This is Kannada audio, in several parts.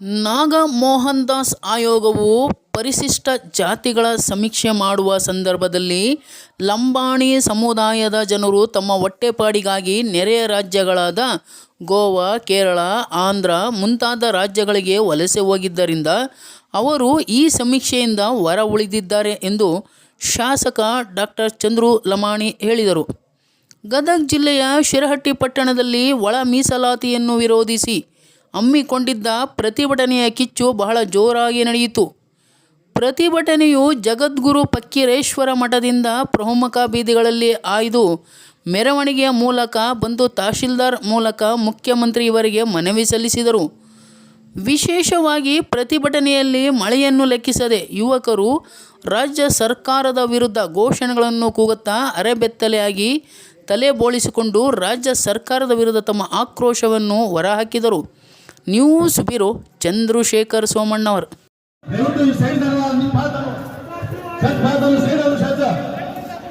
ನಾಗ ಮೋಹನ್ ದಾಸ್ ಆಯೋಗವು ಪರಿಶಿಷ್ಟ ಜಾತಿಗಳ ಸಮೀಕ್ಷೆ ಮಾಡುವ ಸಂದರ್ಭದಲ್ಲಿ ಲಂಬಾಣಿ ಸಮುದಾಯದ ಜನರು ತಮ್ಮ ಹೊಟ್ಟೆಪಾಡಿಗಾಗಿ ನೆರೆಯ ರಾಜ್ಯಗಳಾದ ಗೋವಾ, ಕೇರಳ, ಆಂಧ್ರ ಮುಂತಾದ ರಾಜ್ಯಗಳಿಗೆ ವಲಸೆ ಹೋಗಿದ್ದರಿಂದ ಅವರು ಈ ಸಮೀಕ್ಷೆಯಿಂದ ಹೊರ ಉಳಿದಿದ್ದಾರೆ ಎಂದು ಶಾಸಕ ಡಾಕ್ಟರ್ ಚಂದ್ರು ಲಮಾಣಿ ಹೇಳಿದರು. ಗದಗ ಜಿಲ್ಲೆಯ ಶಿರಹಟ್ಟಿ ಪಟ್ಟಣದಲ್ಲಿ ಒಳ ಮೀಸಲಾತಿಯನ್ನು ವಿರೋಧಿಸಿ ಹಮ್ಮಿಕೊಂಡಿದ್ದ ಪ್ರತಿಭಟನೆಯ ಕಿಚ್ಚು ಬಹಳ ಜೋರಾಗಿ ನಡೆಯಿತು. ಪ್ರತಿಭಟನೆಯು ಜಗದ್ಗುರು ಪಕ್ಕಿರೇಶ್ವರ ಮಠದಿಂದ ಪ್ರಮುಖ ಬೀದಿಗಳಲ್ಲಿ ಆಯ್ದು ಮೆರವಣಿಗೆಯ ಮೂಲಕ ಬಂದು ತಹಶೀಲ್ದಾರ್ ಮೂಲಕ ಮುಖ್ಯಮಂತ್ರಿಯವರಿಗೆ ಮನವಿ ಸಲ್ಲಿಸಿದರು. ವಿಶೇಷವಾಗಿ ಪ್ರತಿಭಟನೆಯಲ್ಲಿ ಮಳೆಯನ್ನು ಲೆಕ್ಕಿಸದೆ ಯುವಕರು ರಾಜ್ಯ ಸರ್ಕಾರದ ವಿರುದ್ಧ ಘೋಷಣೆಗಳನ್ನು ಕೂಗುತ್ತಾ ಅರೆಬೆತ್ತಲೆಯಾಗಿ ತಲೆ ಬೋಳಿಸಿಕೊಂಡು ರಾಜ್ಯ ಸರ್ಕಾರದ ವಿರುದ್ಧ ತಮ್ಮ ಆಕ್ರೋಶವನ್ನು ಹೊರಹಾಕಿದರು. ನ್ಯೂಸ್ ಬ್ಯೂರೋ ಚಂದ್ರಶೇಖರ್ ಸೋಮಣ್ಣವರು.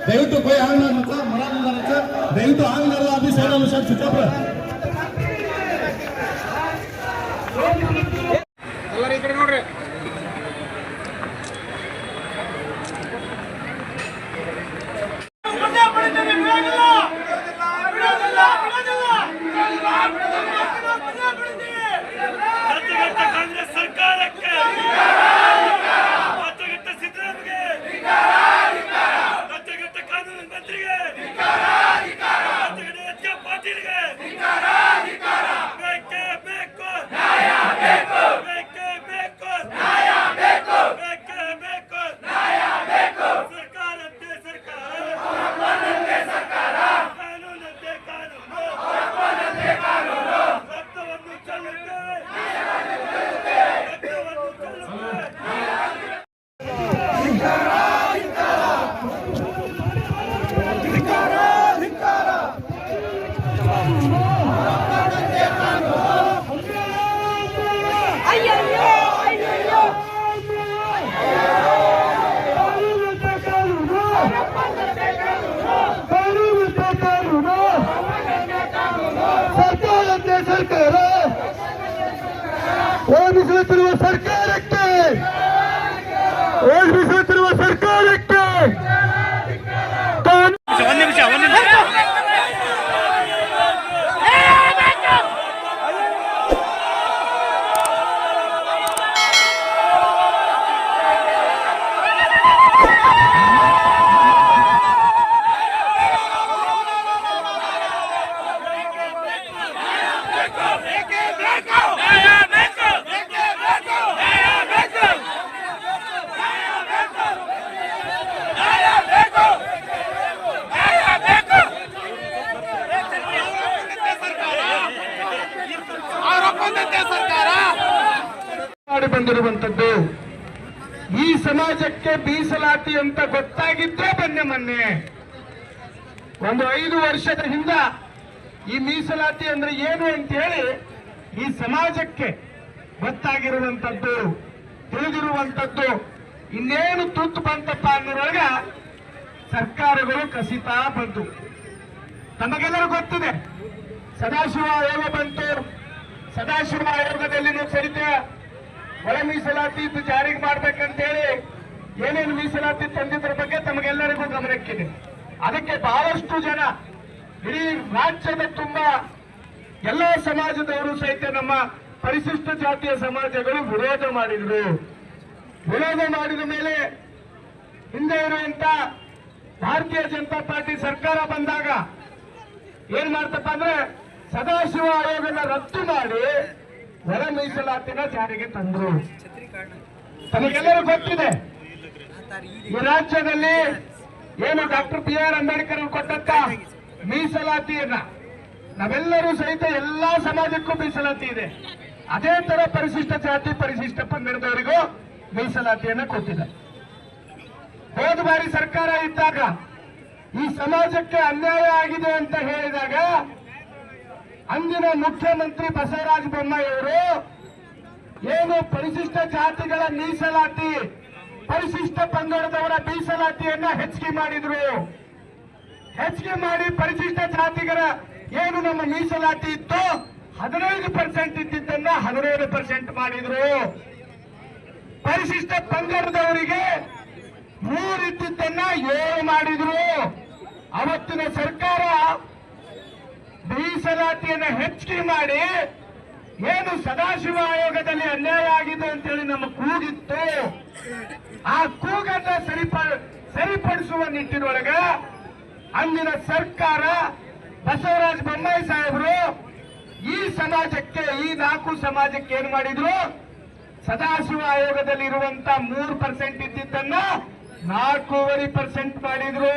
ದಯವಿಟ್ಟು ಓದಿಸುತ್ತಿರುವ ಸರ್ಕಾರಕ್ಕೆ. ಓದಿಸುತ್ತಿರುವ ಸರ್ಕಾರಕ್ಕೆ. ಬಂದಿರುವಂತದ್ದು ಈ ಸಮಾಜಕ್ಕೆ ಮೀಸಲಾತಿ ಅಂತ ಗೊತ್ತಾಗಿದ್ದೇ ಬನ್ನಿ ಮೊನ್ನೆ. ಒಂದು ಐದು ವರ್ಷದ ಹಿಂದ ಈ ಮೀಸಲಾತಿ ಅಂದ್ರೆ ಏನು ಅಂತ ಹೇಳಿ ಈ ಸಮಾಜಕ್ಕೆ ಗೊತ್ತಾಗಿರುವಂತದ್ದು ತಿಳಿದಿರುವಂತದ್ದು ಇನ್ನೇನು ತುತ್ತು ಬಂತಪ್ಪ ಅನ್ನೋದ್ರೊಳಗ ಸರ್ಕಾರಗಳು ಕಸಿತಾ ಬಂತು ತಮಗೆಲ್ಲರೂ ಗೊತ್ತಿದೆ. ಸದಾಶಿವ ಆಯೋಗ ಬಂತು. ಸದಾಶಿವ ಆಯೋಗದಲ್ಲಿನೂ ಸಹಿತ ಒಳ ಮೀಸಲಾತಿ ಇದು ಜಾರಿಗೆ ಮಾಡ್ಬೇಕಂತೇಳಿ ಏನೇನು ಮೀಸಲಾತಿ ತಂದಿದ್ರ ಬಗ್ಗೆ ತಮಗೆಲ್ಲರಿಗೂ ಗಮನಕ್ಕಿದೆ ಅದಕ್ಕೆ ಬಹಳಷ್ಟು ಜನ ಇಡೀ ರಾಜ್ಯದ ತುಂಬಾ ಎಲ್ಲ ಸಮಾಜದವರು ಸಹಿತ ನಮ್ಮ ಪರಿಶಿಷ್ಟ ಜಾತಿಯ ಸಮಾಜಗಳು ವಿರೋಧ ಮಾಡಿದ್ರು. ವಿರೋಧ ಮಾಡಿದ ಮೇಲೆ ಹಿಂದೆ ಇರುವಂತ ಭಾರತೀಯ ಜನತಾ ಪಾರ್ಟಿ ಸರ್ಕಾರ ಬಂದಾಗ ಏನ್ ಮಾಡ್ತಪ್ಪ ಅಂದ್ರೆ ಸದಾಶಿವ ಆಯೋಗನ ರದ್ದು ಮಾಡಿ ಒಳ ಮೀಸಲಾತಿನ ಜಾರಿಗೆ ತಂದ್ರು. ತಮಗೆಲ್ಲರೂ ಗೊತ್ತಿದೆ. ಈ ರಾಜ್ಯದಲ್ಲಿ ಏನು ಡಾಕ್ಟರ್ ಬಿ ಆರ್ ಅಂಬೇಡ್ಕರ್ ಕೊಟ್ಟಂತ ಮೀಸಲಾತಿಯನ್ನ ನಾವೆಲ್ಲರೂ ಸಹಿತ ಎಲ್ಲಾ ಸಮಾಜಕ್ಕೂ ಮೀಸಲಾತಿ ಇದೆ. ಅದೇ ತರ ಪರಿಶಿಷ್ಟ ಜಾತಿ ಪರಿಶಿಷ್ಟ ಪಂಗಡದವರಿಗೂ ಮೀಸಲಾತಿಯನ್ನ ಕೊಟ್ಟಿದೆ. ಹೋದ ಬಾರಿ ಸರ್ಕಾರ ಇದ್ದಾಗ ಈ ಸಮಾಜಕ್ಕೆ ಅನ್ಯಾಯ ಆಗಿದೆ ಅಂತ ಹೇಳಿದಾಗ ಅಂದಿನ ಮುಖ್ಯಮಂತ್ರಿ ಬಸವರಾಜ ಬೊಮ್ಮಾಯಿ ಅವರು ಏನು ಪರಿಶಿಷ್ಟ ಜಾತಿಗಳ ಮೀಸಲಾತಿ, ಪರಿಶಿಷ್ಟ ಪಂಗಡದವರ ಮೀಸಲಾತಿಯನ್ನ ಹೆಚ್ಚಿಗೆ ಮಾಡಿದ್ರು. ಹೆಚ್ಚಿಗೆ ಮಾಡಿ ಪರಿಶಿಷ್ಟ ಜಾತಿಗರ ಏನು ನಮ್ಮ ಮೀಸಲಾತಿ ಇತ್ತು ಹದಿನೈದು ಪರ್ಸೆಂಟ್ ಇದ್ದಿದ್ದನ್ನ ಹದಿನೇಳು ಪರ್ಸೆಂಟ್ ಮಾಡಿದ್ರು. ಪರಿಶಿಷ್ಟ ಪಂಗಡದವರಿಗೆ ಮೂರು ಇದ್ದಿದ್ದನ್ನ ಏಳು ಮಾಡಿದ್ರು. ಅವತ್ತಿನ ಸರ್ಕಾರ ಮೀಸಲಾತಿಯನ್ನ ಹೆಚ್ಚಿಗೆ ಮಾಡಿ ಏನು ಸದಾಶಿವ ಆಯೋಗದಲ್ಲಿ ಅನ್ಯಾಯ ಆಗಿದೆ ಅಂತೇಳಿ ನಮ್ಮ ಕೂಗಿತ್ತು. ಆ ಕೂಗನ್ನ ಸರಿಪ, ಸರಿಪಡಿಸುವ ನಿಟ್ಟಿನೊಳಗ ಅಂದಿನ ಸರ್ಕಾರ ಬಸವರಾಜ ಬೊಮ್ಮಾಯಿ ಸಾಹೇಬರು ಈ ಸಮಾಜಕ್ಕೆ, ಈ ನಾಲ್ಕು ಸಮಾಜಕ್ಕೆ ಏನ್ ಮಾಡಿದ್ರು? ಸದಾಶಿವ ಆಯೋಗದಲ್ಲಿ ಇರುವಂತ ಮೂರು ಪರ್ಸೆಂಟ್ ಇದ್ದಿದ್ದನ್ನ ನಾಲ್ಕೂವರೆ ಪರ್ಸೆಂಟ್ ಮಾಡಿದ್ರು.